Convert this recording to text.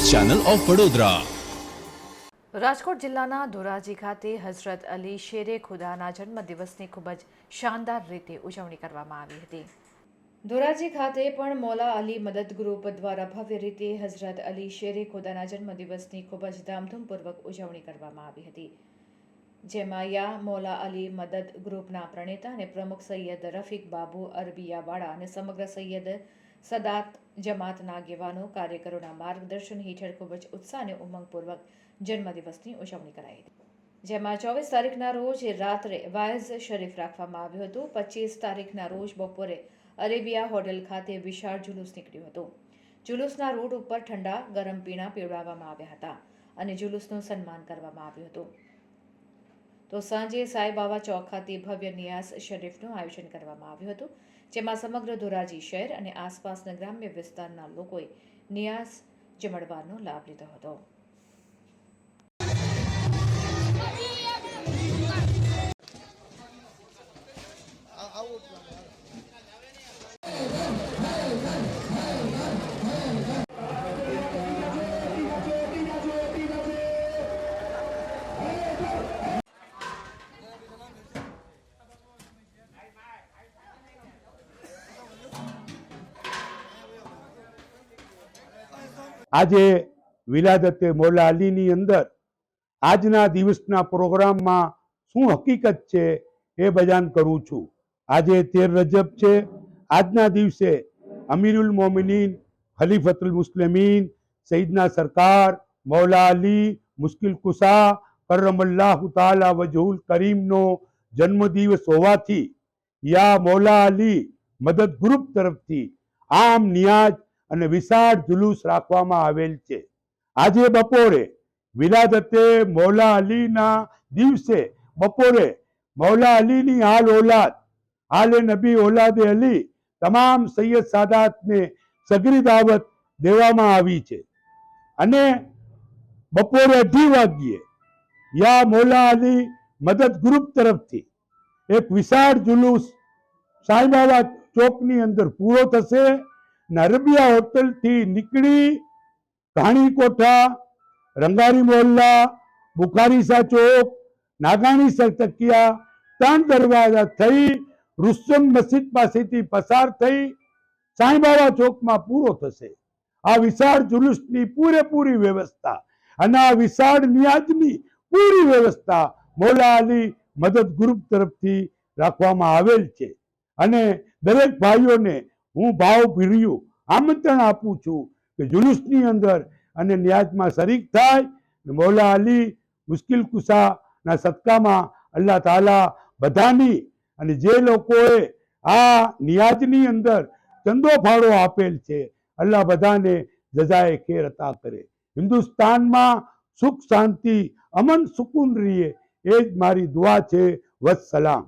Channel of Vadodara. Rajkot જિલ્લાના ધોરાજી ખાતે હઝરત અલી શેરે ખુદાના જન્મદિવસની ખૂબ જ શાનદાર રીતે ઉજવણી કરવામાં આવી હતી. ધોરાજી ખાતે પણ મોલા અલી મદદ ગ્રુપ દ્વારા ભવ્ય રીતે હઝરત અલી શેરે ખુદાના જન્મદિવસની ખૂબ જ ધામધૂમપૂર્વક ઉજવણી કરવામાં આવી હતી. જેમાં યા મૌલા અલી મદદ ગ્રુપના પ્રણેતા અને પ્રમુખ સૈયદ રફીક બાબુ અરબિયાવાળા અને સમગ્ર સૈયદ સદાત જમાતના આગેવાનો કાર્યકરોના માર્ગદર્શન હેઠળ ખૂબ જ ઉત્સાહ અને ઉમંગપૂર્વક જન્મદિવસની ઉજવણી કરાઈ. હતી જેમાં ચોવીસ તારીખના રોજ રાત્રે વાયઝ શરીફ રાખવામાં આવ્યું હતું. પચીસ તારીખના રોજ બપોરે અરેબિયા હોટેલ ખાતે વિશાળ જુલુસ નીકળ્યું હતું. જુલુસના રૂટ ઉપર ઠંડા, ગરમ પીણા પીવડાવવામાં આવ્યા હતા અને જુલુસનું સન્માન કરવામાં આવ્યું હતું. તો સાંજે સાંઈબાબા ચોક ખાતે ભવ્ય નિયાસ શરીફનું આયોજન કરવામાં આવ્યું હતું. જેમાં સમગ્ર ધોરાજી શહેર અને આસપાસના ગ્રામ્ય વિસ્તારના લોકોએ નિયાસ જમણવારનો લાભ લીધો હતો. આજે વિલાદતે મોલા અલીની અંદર આજના દિવસના પ્રોગ્રામમાં શું હકીકત છે એ બજાન કરું છું. આજે તેર રજબ છે. આજના દિવસે અમીરુલ મોમિનીન, ખલીફતુલ મુસ્લિમીન, સઈદના સરકાર, મૌલા અલી, મુશ્કિલ કુસા, કરમલ્લાહ તાલા વજહુલ કરીમનો જન્મદિવસ હોવાથી યા મૌલા અલી મદદ ગ્રુપ તરફથી આમ નિયાજ અને વિશાળ જુલુસ રાખવામાં આવેલ છે. આજે બપોરે વિલાદતે મૌલા અલીના દિવસે બપોરે મૌલા અલીની હાલ ઓલાદ, હાલે નબી ઓલાદે અલી તમામ સૈયદ સાદાતને સગરી દાવત દેવામાં આવી છે. અને બપોરે અઢી વાગ્યે યા મૌલા અલી મદદ ગ્રુપ તરફથી એક વિશાળ જુલુસ સાંઈબાબા ચોકની અંદર પૂરો થશે. અને અરબિયા હોટલથી નીકળી ઘાણી કોઠા રંગારી મોહલ્લા બુખારીસા ચોક, નાગાણી તકિયા ત્રણ દરવાજા થઈ રુસ્તમ મસ્જિદ પાસેથી પસાર થઈ સાંઈબાબા ચોકમાં પૂરો થશે. આ વિશાળ જુલુસની પૂરેપૂરી વ્યવસ્થા અને આ વિશાળ નિયાજની પૂરી વ્યવસ્થા મોલા અલી મદદ ગ્રુપ તરફથી રાખવામાં આવેલ છે. અને દરેક ભાઈઓને હું ભાવ ભીર્યું, આમંત્રણ આપું છું કે જુલુસની અંદર અને ન્યાજમાં શરીક થાય મૌલા અલી મુશ્કિલ કુસાના સત્કામાં અલ્લાહ તાલા બધાની અને જે લોકોએ આ નિયાજની અંદર ચંદો ફાળો આપેલ છે, અલ્લાહ બધાને જજાએ ખેર અતા કરે. હિન્દુસ્તાનમાં સુખ શાંતિ, અમન સુકૂન રહીએ, એ જ મારી દુઆ છે વસલામ